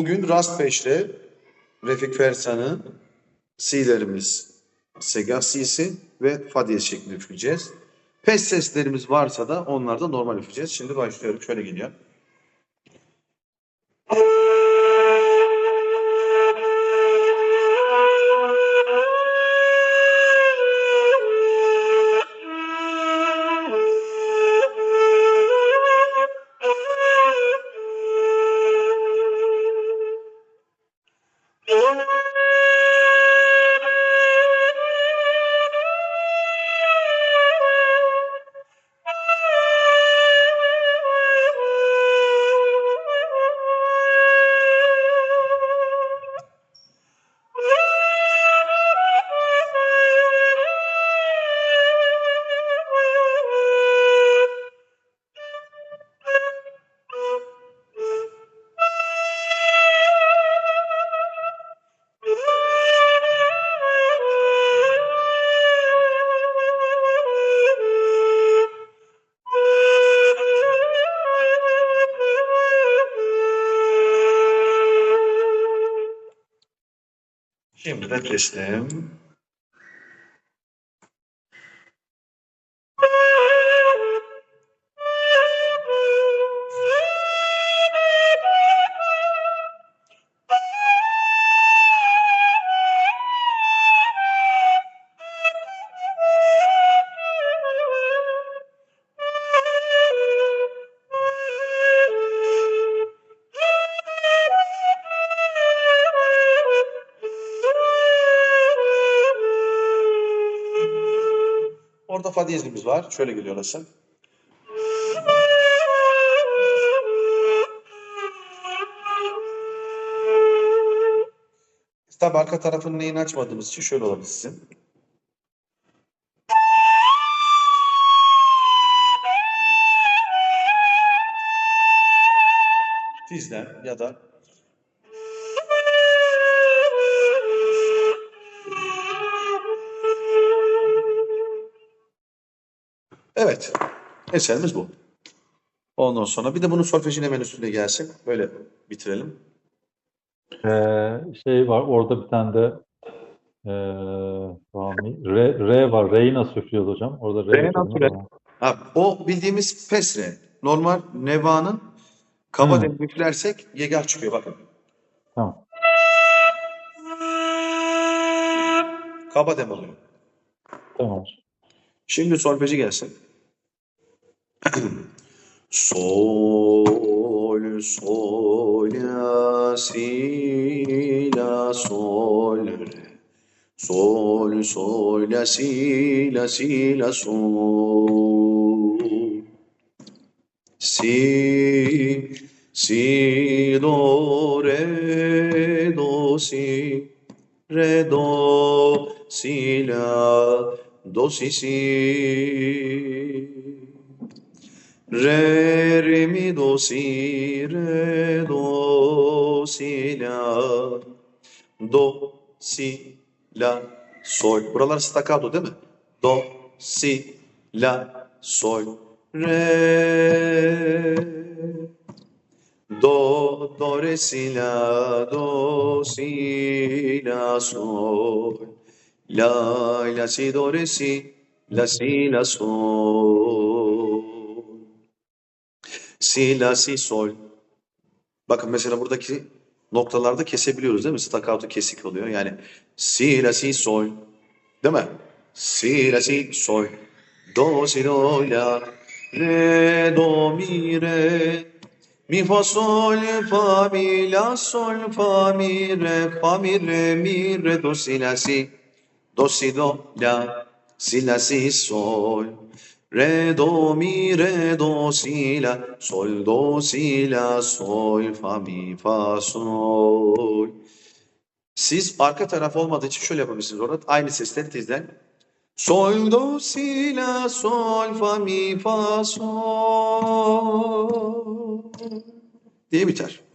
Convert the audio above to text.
Bugün Rast 5'te Refik Fersan'ın Si'lerimiz Sega Si'si ve Fa diyez şeklinde üfleyeceğiz. Pes seslerimiz varsa da onlarda normal üfleyeceğiz. Şimdi başlıyorum. Şöyle geliyor. Şimdi de teslim. Orada fa diyezimiz var. Şöyle geliyor orası. Tabi arka tarafının neyini açmadığımız için şöyle olabilir sizin. Dizden ya da Evet. Eserimiz bu. Ondan sonra bir de bunun solfejin hemen üstüne gelsin. Böyle bitirelim. Ee, şey var orada bir tane de ee, re, re var. Re'yi nasıl üflüyoruz hocam? Orada re Re. Ha, o bildiğimiz pesre. Normal nevanın kaba demini üflersek yegah çıkıyor bakın. Tamam. Kaba dem oluyor. Tamam. Şimdi solfeji gelsin. Sol, sol, la, si, la, sol, re. Sol, sol, la, si, la, si, la, sol. Si, si, do, re, do, si, re, do, si, la, do, si, si. Re, re, mi, do, re, do, si, la, do, si, la, sol. Buralar staccato değil mi? Do, si, la, sol, re. Do, do, re, si, la, do, si, la, sol. La, la, si, do, re, si, la, si, la, sol. Si, la, si, sol. Bakın mesela buradaki noktalarda kesebiliyoruz değil mi? Staccato kesik oluyor. Yani si, la, si, sol. Değil mi? Si, la, si, sol. Do, si, do, la. Re, do, mi, re. Mi, fa, sol, fa, mi, la, sol, fa, mi, re. Fa, mi, re, mi, re, do, si, la, si. Do, si, do, la. Si, la, si, sol. Re, do, mi, re, do, si, la. Sol, do, si, la, sol, fa, mi, fa, sol. Siz arka taraf olmadığı için şöyle yapabilirsiniz orada. Aynı sesleri tizden. Sol, do, si, la, sol, fa, mi, fa, sol. Diye biter.